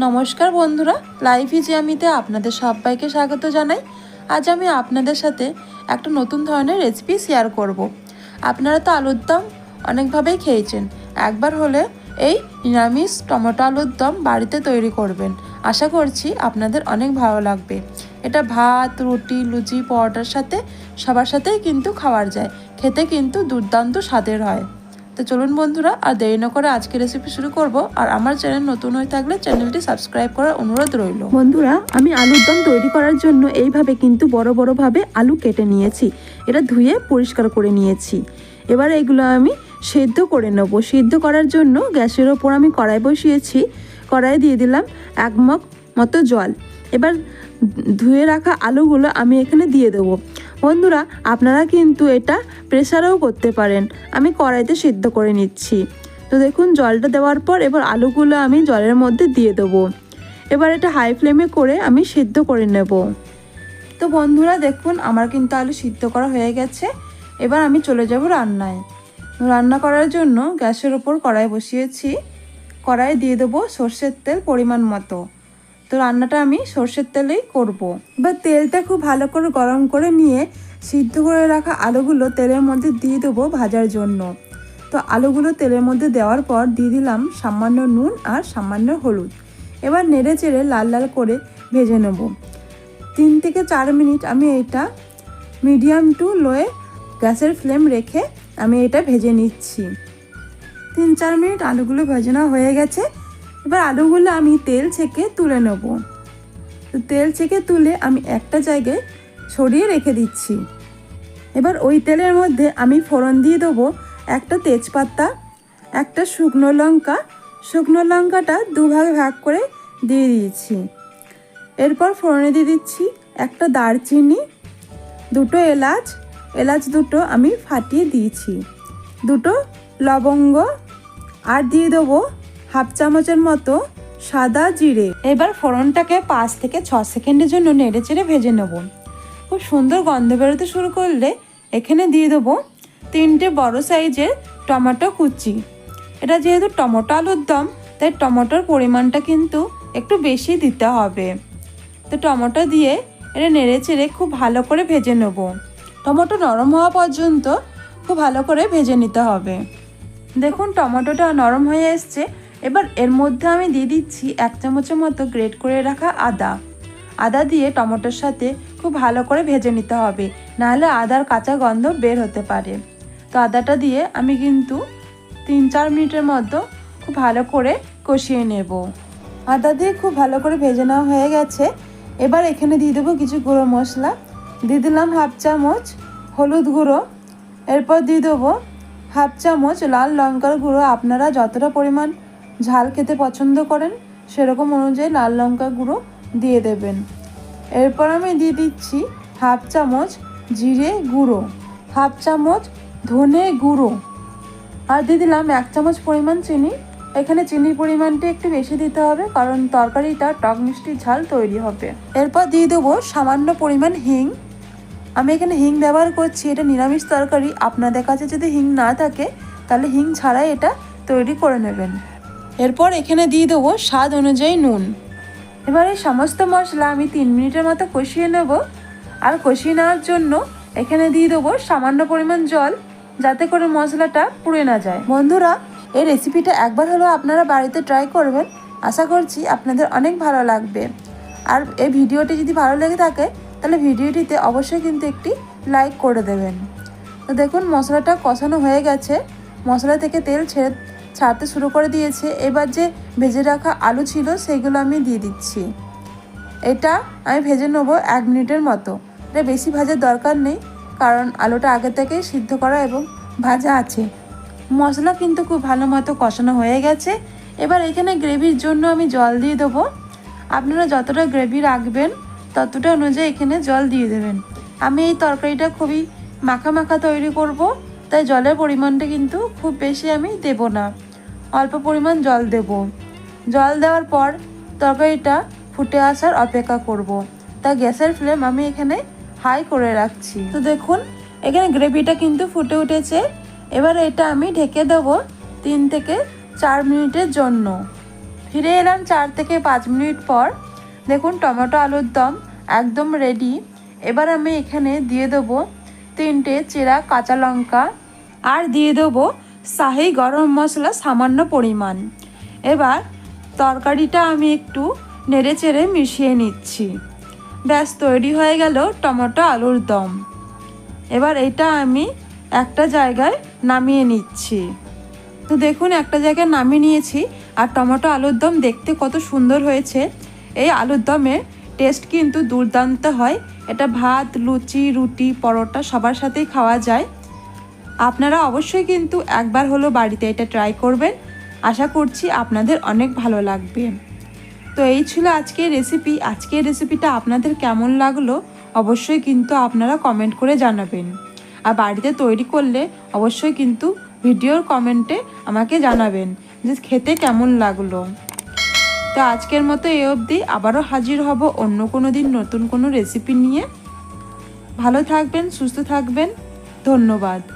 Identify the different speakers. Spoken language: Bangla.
Speaker 1: নমস্কার বন্ধুরা লাইফ ইজ ইয়ামিতে আপনাদের সবাইকে স্বাগত জানাই। আজ আমি আপনাদের সাথে একটা নতুন ধরনের রেসিপি শেয়ার করব। আপনারা তো আলুর দম অনেকভাবেই খেয়েছেন, একবার হলে এই নিরামিষ টমেটো আলুর দম বাড়িতে তৈরি করবেন। আশা করছি আপনাদের অনেক ভালো লাগবে। এটা ভাত, রুটি, লুচি, পরোটার সাথে সবার সাথেই কিন্তু খাওয়ার যায়, খেতে কিন্তু দুর্দান্ত স্বাদের হয়। তো চলুন বন্ধুরা, আর দেরি না করে আজকে রেসিপি শুরু করব। আর আমার চ্যানেল নতুন হয়ে থাকলে চ্যানেলটি সাবস্ক্রাইব করার অনুরোধ রইল।
Speaker 2: বন্ধুরা, আমি আলুর দম তৈরি করার জন্য এইভাবে কিন্তু বড় বড়ভাবে আলু কেটে নিয়েছি। এটা ধুয়ে পরিষ্কার করে নিয়েছি। এবার এগুলো আমি সেদ্ধ করে নেব। সিদ্ধ করার জন্য গ্যাসের ওপর আমি কড়াই বসিয়েছি। কড়াই দিয়ে দিলাম এক মগ মতো জল। এবার ধুয়ে রাখা আলুগুলো আমি এখানে দিয়ে দেবো। বন্ধুরা, আপনারা কিন্তু এটা প্রেসারেও করতে পারেন। আমি কড়াইতে সিদ্ধ করে নিচ্ছি। তো দেখুন, জলটা দেওয়ার পর এবার আলুগুলো আমি জলের মধ্যে দিয়ে দেবো। এবার এটা হাই ফ্লেমে করে আমি সিদ্ধ করে নেব।
Speaker 1: তো বন্ধুরা, দেখুন, আমার কিন্তু আলু সিদ্ধ করা হয়ে গেছে। এবার আমি চলে যাব রান্নায়। রান্না করার জন্য গ্যাসের ওপর কড়াই বসিয়েছি। কড়াই দিয়ে দেবো সর্ষের তেল পরিমাণ মতো। তো রান্নাটা আমি সর্ষের তেলেই করব। এবার তেলটা খুব ভালো করে গরম করে নিয়ে সিদ্ধ করে রাখা আলুগুলো তেলের মধ্যে দিয়ে দেবো ভাজার জন্য। তো আলুগুলো তেলের মধ্যে দেওয়ার পর দিয়ে দিলাম সামান্য নুন আর সামান্য হলুদ। এবার নেড়ে চেড়ে লাল লাল করে ভেজে নেব। তিন থেকে চার মিনিট আমি এটা মিডিয়াম টু লোয়ে গ্যাসের ফ্লেম রেখে আমি এটা ভেজে নিচ্ছি। তিন চার মিনিট আলুগুলো ভেজানো হয়ে গেছে। এবার আলুগুলো আমি তেল ছেঁকে তুলে নেব। তো তেল ছেঁকে তুলে আমি একটা জায়গায় ছড়িয়ে রেখে দিচ্ছি। এবার ওই তেলের মধ্যে আমি ফোড়ন দিয়ে দেবো একটা তেজপাতা, একটা শুকনো লঙ্কা। শুকনো লঙ্কাটা দুভাগে ভাগ করে দিয়ে দিয়েছি। এরপর ফোড়নে দিয়ে দিচ্ছি একটা দারচিনি, দুটো এলাচ। এলাচ দুটো আমি ফাটিয়ে দিয়েছি। দুটো লবঙ্গ আর দিয়ে দেবো হাফ চামচের মতো সাদা জিরে। এবার ফোড়নটাকে পাঁচ থেকে ছ সেকেন্ডের জন্য নেড়ে চেড়ে ভেজে নেব। খুব সুন্দর গন্ধ বেরোতে শুরু করলে এখানে দিয়ে দেবো তিনটে বড় সাইজের টমেটো কুচি। এটা যেহেতু টমেটো আলুর দম, তাই টমেটোর পরিমাণটা কিন্তু একটু বেশি দিতে হবে। তো টমেটো দিয়ে এটা নেড়ে চেড়ে খুব ভালো করে ভেজে নেব। টমেটো নরম হওয়া পর্যন্ত খুব ভালো করে ভেজে নিতে হবে। দেখুন, টমেটোটা নরম হয়ে এসছে। এবার এর মধ্যে আমি দিয়ে দিচ্ছি এক চামচের মতো গ্রেট করে রাখা আদা। আদা দিয়ে টমেটোর সাথে খুব ভালো করে ভেজে নিতে হবে, নাহলে আদার কাঁচা গন্ধ বের হতে পারে। তো আদাটা দিয়ে আমি কিন্তু তিন চার মিনিটের মতো খুব ভালো করে কষিয়ে নেব। আদা দিয়ে খুব ভালো করে ভেজে নেওয়া হয়ে গেছে। এবার এখানে দিয়ে দেবো কিছু গুঁড়ো মশলা। দিয়ে দিলাম হাফ চামচ হলুদ গুঁড়ো। এরপর দিয়ে দেবো হাফ চামচ লাল লঙ্কার গুঁড়ো। আপনারা যতটা পরিমাণ ঝাল খেতে পছন্দ করেন, সেরকম অনুযায়ী লাল লঙ্কা গুঁড়ো দিয়ে দেবেন। এরপর আমি দিয়ে দিচ্ছি হাফ চামচ জিরে গুঁড়ো, হাফ চামচ ধনে গুঁড়ো। আর দিয়ে দিলাম এক চামচ পরিমাণ চিনি। এখানে চিনির পরিমাণটা একটু বেশি দিতে হবে, কারণ তরকারিটা টক মিষ্টি ঝাল তৈরি হবে। এরপর দিয়ে দেবো সামান্য পরিমাণ হিং। আমি এখানে হিং ব্যবহার করছি, এটা নিরামিষ তরকারি। আপনাদের কাছে যদি হিং না থাকে, তাহলে হিং ছাড়াই এটা তৈরি করে নেবেন। এরপর এখানে দিয়ে দেবো স্বাদ অনুযায়ী নুন। এবার এই সমস্ত মশলা আমি তিন মিনিটের মতো কষিয়ে নেব। আর কষিয়ে নেওয়ার জন্য এখানে দিয়ে দেবো সামান্য পরিমাণ জল, যাতে করে মশলাটা পুড়ে না যায়। বন্ধুরা, এই রেসিপিটা একবার হলেও আপনারা বাড়িতে ট্রাই করবেন। আশা করছি আপনাদের অনেক ভালো লাগবে। আর এই ভিডিওটি যদি ভালো লেগে থাকে, তাহলে ভিডিওটিতে অবশ্যই কিন্তু একটি লাইক করে দেবেন। তো দেখুন, মশলাটা কষানো হয়ে গেছে। মশলা থেকে তেল ছেড়ে ছাড়তে শুরু করে দিয়েছে। এবার যে ভেজে রাখা আলু ছিল, সেগুলো আমি দিয়ে দিচ্ছি। এটা আমি ভেজে নেব এক মিনিটের মতো। এটা বেশি ভাজার দরকার নেই, কারণ আলুটা আগে থেকেই সিদ্ধ করা এবং ভাজা আছে। মশলা কিন্তু খুব ভালো মতো কষানো হয়ে গেছে। এবার এখানে গ্রেভির জন্য আমি জল দিয়ে দেবো। আপনারা যতটা গ্রেভি রাখবেন, ততটা অনুযায়ী এখানে জল দিয়ে দেবেন। আমি এই তরকারিটা খুবই মাখা মাখা তৈরি করব। তাই জলের পরিমাণটা কিন্তু খুব বেশি আমি দেব না। অল্প পরিমাণ জল দেব। জল দেওয়ার পর তরকারিটা ফুটে আসার অপেক্ষা করব। তা গ্যাসের ফ্লেম আমি এখানে হাই করে রাখছি। তো দেখুন, এখানে গ্রেভিটা কিন্তু ফুটে উঠেছে। এবার এটা আমি ঢেকে দেবো তিন থেকে চার মিনিটের জন্য। ফিরে এলাম চার থেকে পাঁচ মিনিট পর। দেখুন, টমেটো আলুর দম একদম রেডি এবার আমি এখানে দিয়ে দেবো তিনটে চেরা কাঁচা লঙ্কা। আর দিয়ে দেবো শাহি গরম মশলা সামান্য পরিমাণ। এবার তরকারিটা আমি একটু নেড়ে চেড়ে মিশিয়ে নিচ্ছি। ব্যাস, তৈরি হয়ে গেল টমেটো আলুর দম। এবার এটা আমি একটা জায়গায় নামিয়ে নিচ্ছি। তো দেখুন, একটা জায়গায় নামিয়ে নিয়েছি আর টমেটো আলুর দম দেখতে কত সুন্দর হয়েছে। এই আলুর দমের টেস্ট কিন্তু দুর্দান্ত হয়। এটা ভাত, লুচি, রুটি, পরোটা সবার সাথেই খাওয়া যায়। আপনারা অবশ্যই কিন্তু একবার হলো বাড়িতে এটা ট্রাই করবেন। আশা করছি আপনাদের অনেক ভালো লাগবে। তো এই ছিল আজকের রেসিপি আজকের রেসিপিটা আপনাদের কেমন লাগল অবশ্যই কিন্তু আপনারা কমেন্ট করে জানাবেন। আর বাড়িতে তৈরি করলে অবশ্যই কিন্তু ভিডিওর কমেন্টে আমাকে জানাবেন যে খেতে কেমন লাগল। তো আজকের মতো এ অবধি আবারও হাজির হব অন্য কোনো দিন নতুন কোনো রেসিপি নিয়ে। ভালো থাকবেন, সুস্থ থাকবেন। ধন্যবাদ।